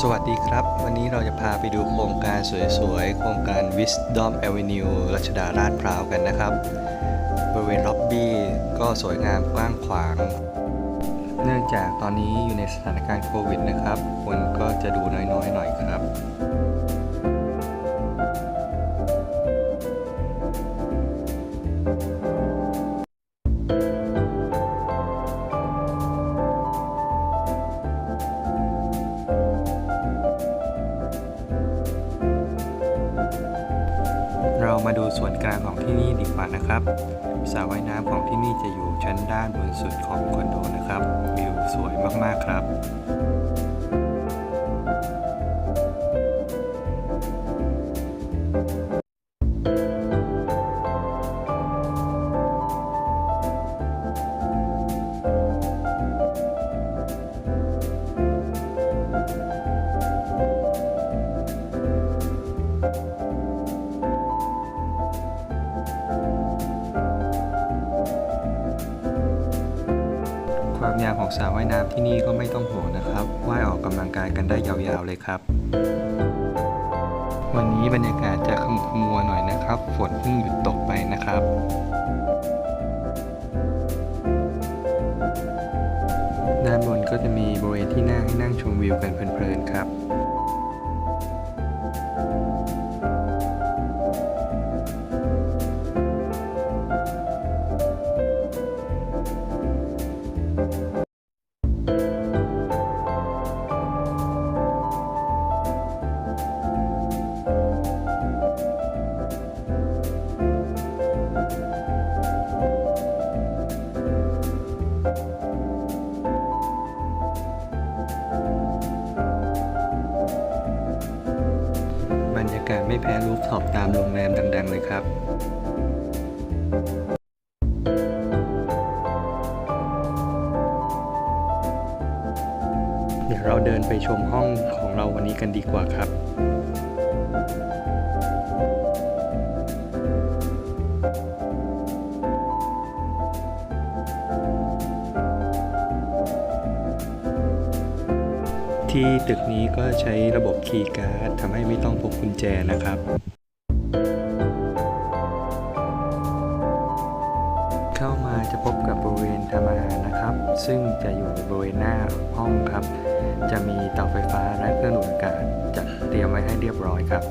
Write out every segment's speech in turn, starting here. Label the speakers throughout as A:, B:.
A: สวัสดีครับ วันนี้เราจะพาไปดูโครงการสวยๆ โครงการ Wisdom Avenue รัชดาลาดพร้าวกันนะครับ บริเวณล็อบบี้ก็สวยงามกว้างขวาง เนื่องจากตอนนี้อยู่ในสถานการณ์โควิดนะครับ คนก็จะดูน้อยๆหน่อยครับ ส่วนกลางของที่นี่ดีกว่านะครับสระว่ายน้ำของที่นี่จะอยู่ชั้นด้านบนสุดของคอนโดนะครับวิวสวยมากๆครับ ความของสระว่ายน้ำที่นี่ก็ไม่ต้องห่วงนะครับว่ายออกกำลังกายกันได้ยาวๆเลยครับ วันนี้บรรยากาศจะขมุกขมัวหน่อยนะครับ ฝนเพิ่งหยุดตกไปนะครับ ด้านบนก็จะมีบริเวณที่นั่งให้นั่งชมวิวกันเพลินๆครับ รรยากาศไม่แพ้รูฟท็อปตามโรงแรมดัง ๆ เลยครับเดี๋ยวเราเดินไปชมห้องของเราวันนี้กันดีกว่าครับ ที่ตึกนี้ก็ใช้ระบบคีย์การ์ดทำให้ไม่ต้องพกกุญแจนะครับ เข้ามาจะพบกับบริเวณทำอาหารนะครับ ซึ่งจะอยู่บริเวณหน้าห้องครับ จะมีเตาไฟฟ้าและเครื่องดูดอากาศจัดเตรียมไว้ให้เรียบร้อยครับ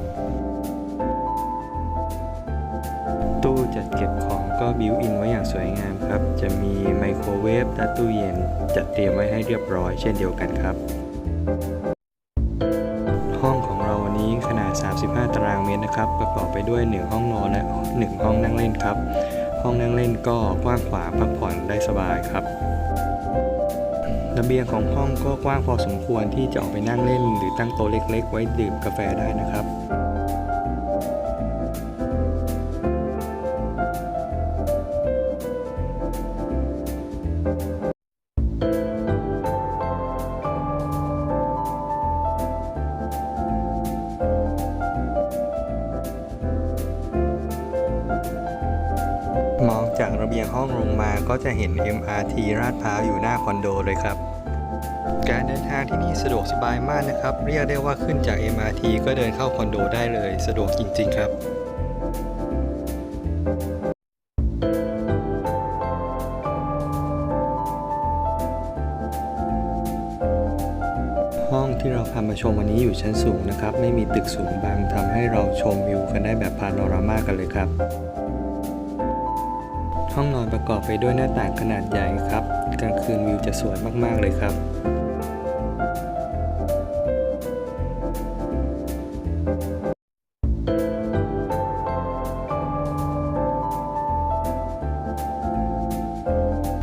A: ตู้จัดเก็บของก็บิวอินไว้อย่างสวยงามครับ จะมีไมโครเวฟและตู้เย็นจัดเตรียมไว้ให้เรียบร้อยเช่นเดียวกันครับ นะครับ ประกอบไปด้วย 1 ห้องนอนและ 1 ห้องนั่งเล่นครับ ห้องนั่งเล่นก็กว้างขวางพักผ่อนได้สบายครับระเบียงของห้องก็กว้างพอสมควรที่จะออกไปนั่งเล่น หรือตั้งโต๊ะเล็ก ๆ ไว้ดื่มกาแฟได้นะครับ ก็จะเห็น MRT ลาดพร้าวอยู่หน้าคอนโดเลยครับ การเดินทางที่นี่สะดวกสบายมากนะครับ เรียกได้ว่าขึ้นจาก MRT ก็เดินเข้าคอนโดได้เลย สะดวกจริง ๆ ครับห้องที่เราพามาชมวันนี้อยู่ชั้นสูงนะครับ ไม่มีตึกสูงบังทำให้เราชมวิวกันได้แบบพาโนรามากันเลยครับ ห้องนอนประกอบไปด้วยหน้าต่างขนาดใหญ่ครับ กลางคืนวิวจะสวยมากๆเลยครับ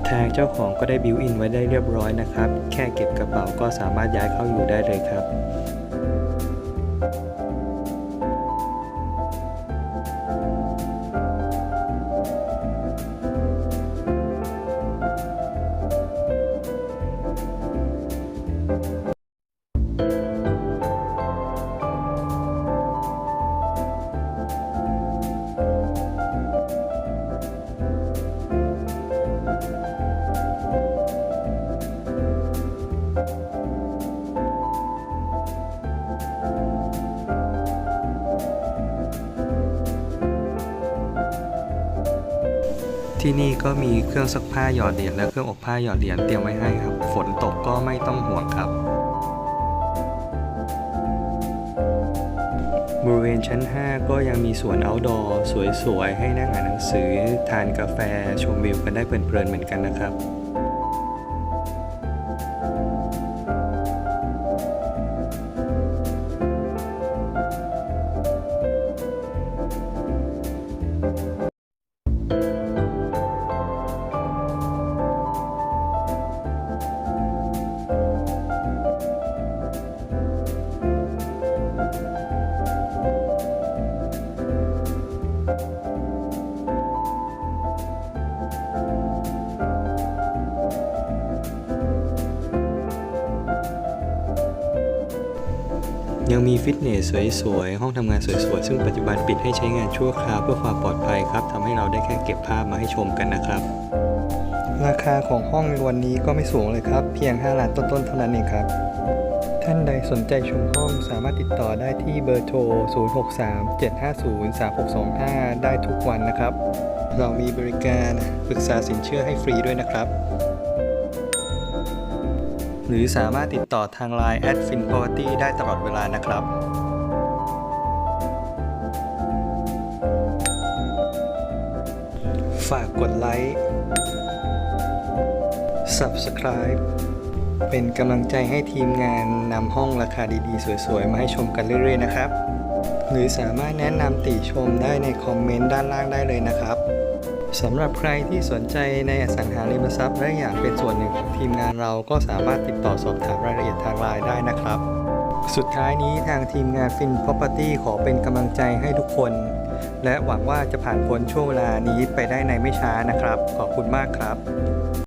A: ทางเจ้าของก็ได้บิวอินไว้ได้เรียบร้อยนะครับ แค่เก็บกระเป๋าก็สามารถย้ายเข้าอยู่ได้เลยครับ ที่นี่ก็มีเครื่องซักผ้าหยอดเหรียญและเครื่องอบผ้าหยอดเหรียญเตรียมไว้ให้ครับ ฝนตกก็ไม่ต้องห่วงครับ บริเวณชั้น 5 ก็ยังมีสวน outdoor สวยๆ ให้นั่งอ่านหนังสือ ทานกาแฟชมวิวกันได้เพลินๆเหมือนกันนะครับ ยังมีฟิตเนสสวยๆ ห้องทำงานสวยๆ ซึ่งปัจจุบันปิดให้ใช้งานชั่วคราวเพื่อความปลอดภัยครับทำให้เราได้แค่เก็บภาพมาให้ชมกันนะครับ ราคาของห้องในวันนี้ก็ไม่สูงเลยครับ เพียง 5 ล้านต้นๆ เท่านั้นเองครับ ท่านใดสนใจชมห้องสามารถติดต่อได้ที่เบอร์โทร 0637503625 ได้ทุกวันนะครับ เรามีบริการปรึกษาสินเชื่อให้ฟรีด้วยนะครับ หรือสามารถติดต่อทาง Line at finproperty ได้ตลอดเวลานะครับฝากกดไลค์ Subscribe เป็นกำลังใจให้ทีมงานนำห้องราคาดีๆ สวยๆ มาให้ชมกันเรื่อยๆ นะครับ หรือสามารถแนะนำติชมได้ในคอมเมนต์ด้านล่างได้เลยนะครับ สำหรับใครที่สนใจในอสังหาริมทรัพย์และอยากเป็นส่วนหนึ่งของทีมงานเราก็สามารถติดต่อสอบถามรายละเอียดทางไลน์ได้นะครับ สุดท้ายนี้ทางทีมงาน Fin Property ขอเป็นกำลังใจให้ทุกคน และหวังว่าจะผ่านพ้นช่วงเวลานี้ไปได้ในไม่ช้านะครับ ขอบคุณมากครับ